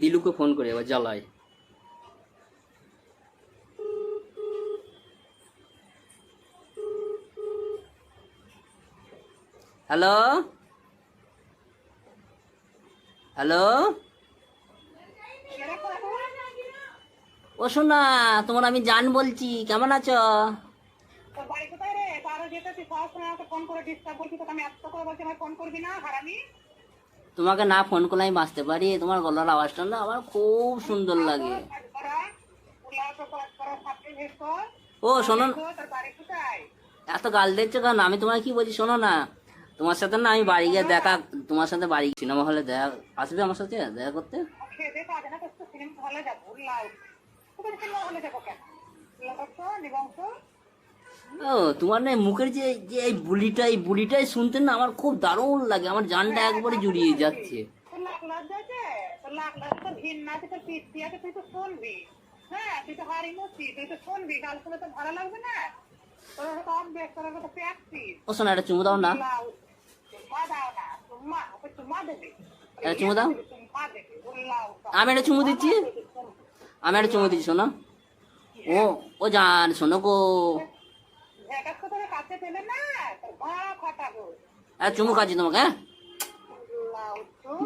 দিলুকে phone করে এবার জ্বালায়। হ্যালো? হ্যালো? ও শোনা তোমার আমি জান বলছি, কেমন আছো? ফোন করে ডিস্টার্ব করছিস তোকে আমি এত করে বলছি আমার ফোন করবি না, হারামি? তোমাকে না ফোন করলে আমি বাঁচতে পারি? তোমার গলার আওয়াজটা না আমার খুব সুন্দর লাগে। ও, শোনো এত গাল দিচ্ছ কেন? আমি তোমায় কি বলছি শোনো না। তোমার সাথে না আমি বাড়ি গিয়ে দেখা, তোমার সাথে বাড়ি সিনেমা হলে দেখা, আসবে আমার সাথে দেখা করতে? সিনেমা হলে ও, তোমার না মুখের যে যে এই বুলিটা, এই বুলিটাই শুনতে না আমার খুব দারুণ লাগে। আমার জানটা একবারে জুড়িয়ে যাচ্ছে। ও দাও না। দাও। আমি একটা চুমু দিচ্ছি। আমি একটা চুমু দিচ্ছি শোনো ও ও জান শোনো গো। আর চুমু খাচ্ছি তোমাকে হ্যাঁ?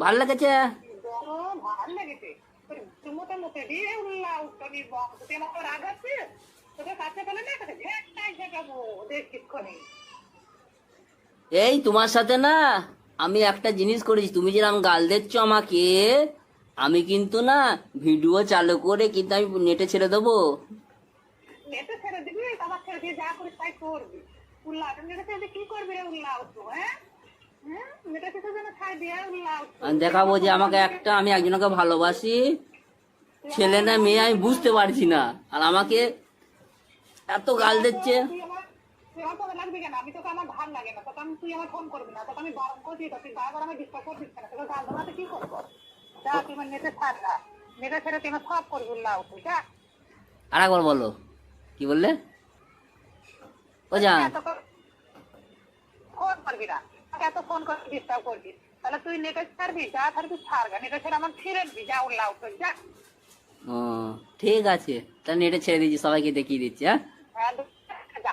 ভালো লেগেছে? এই তোমার সাথে না আমি একটা জিনিস করেছি। তুমি যেরকম গাল দিচ্ছ আমাকে আমি কিন্তু না ভিডিও চালু করে কিন্তু আমি নেটে ছেড়ে দেবো। নেটে ছেড়ে দিবি আমার ছেড়ে দিয়ে যা করিস তাই করবি। উল্লাহ ছেড়ে কি করবি রে উল্লাহ তো হ্যাঁ? হ্যাঁ? দেখাবো যে আমাকে একটা আমি একজনকে ভালোবাসি। ছেলে না মেয়ে আমি বুঝতে পারছি না। আর আমাকে এত গাল দিচ্ছে। আর একবার বলো। কি বললে? ও করে ফোন করবি না। এত ফোন করে ডিস্টার্ব করবি। তাহলে তুই নেটে ছাড়বি যা ছাড়বি ছাড় গা। নেটে ছেড়ে আমার ছিঁড়ে দিবি যা উল্লাহ তুই যা। ও ঠিক আছে। তাহলে নেটে ছেড়ে দিচ্ছি সবাইকে দেখিয়ে দিচ্ছি হ্যাঁ? হ্যাঁ, যা।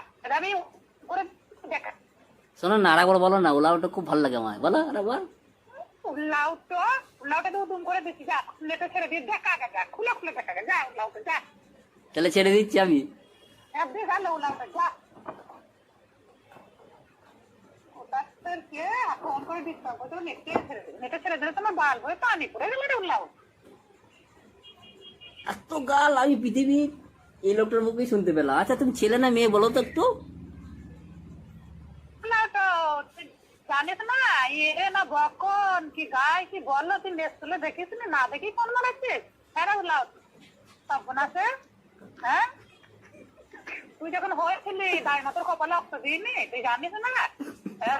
শোনো না বলো না ওলা ওটা খুব ভালো লাগে আমার বলো আর একবার উল্লাহ তো উল্লাহটা তো দুম করে দিচ্ছি যা। নেটে ছেড়ে দিয়ে দেখা যা। খুলে খুলে দেখা যা যা। তাহলে ছেড়ে দিচ্ছি আমি। একদিন গেল উল্লাহটা যা ওটা কে ফোন করে ডিস্টার্ব করতে নেটে ছেড়ে দিবে নেটে ছেড়ে দিলে তোমার বাল হয়ে পানি পড়ে গেল রে উল্লাহ এত গাল আমি পৃথিবীর এই লোকটার মুখেই শুনতে পেলাম আচ্ছা তুমি ছেলে না মেয়ে বলো তো একটু না তো তুই জানিস না এ না বকন কি গায় কি বলল তুই নেট তুলে দেখিস না না দেখি ফোন মারাচ্ছিস হ্যাঁ রে উল্লাহ তখন আছে হ্যাঁ তুই যখন হয়েছিলি দায় মতো কপালে অক্ত দিইনি? তুই জানিস না? হ্যাঁ?